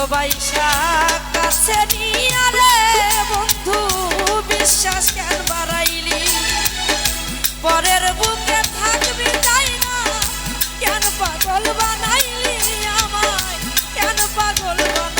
ভালোবাসা কাছে নিয়ালে বন্ধু, বিশ্বাস কেন বাড়াইলি? পরের বুকে থাকবি তাই না? কেন পাগল বানাইলি আমায়? কেন পাগল বানাই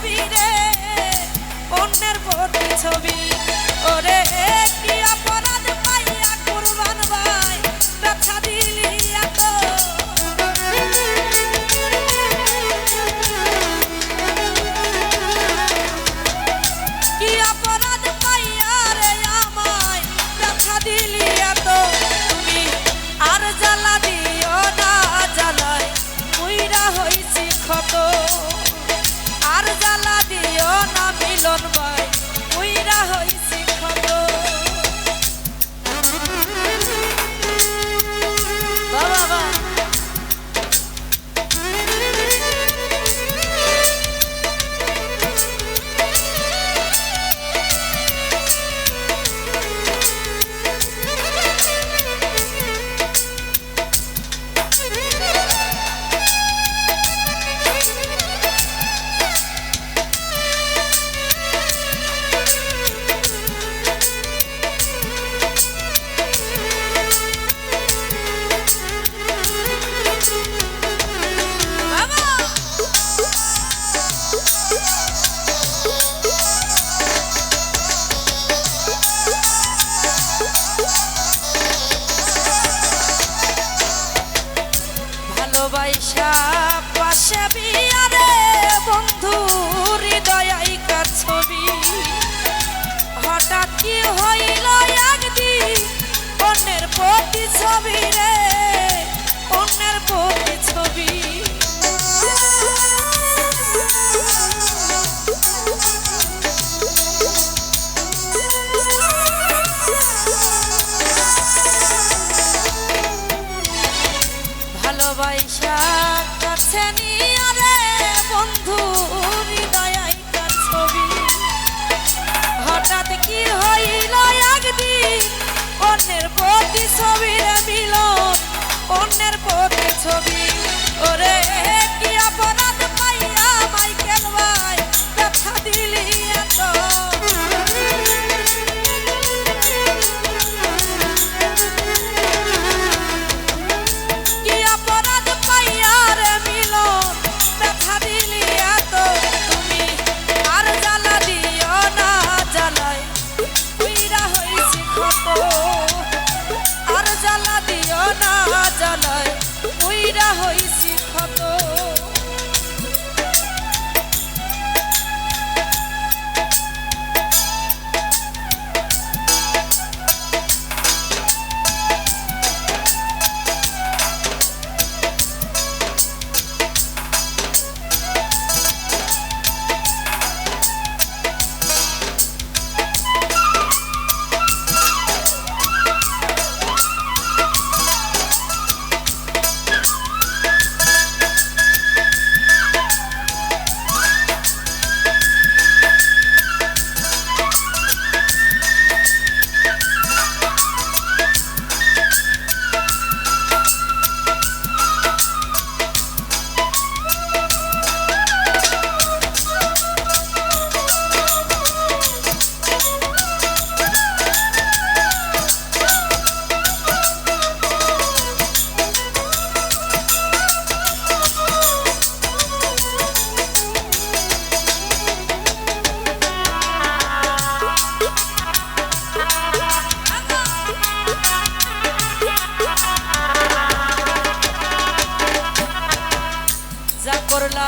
ছবি রে অন্যের প্রতি ছবি। ওরে কি কি ছবি রে? যদি ছবির দিল অন্যের পথে ছবি। ওরে কি অপরাধ পাইয়া মাইকেল ভাই ব্যথা দিলি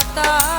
ta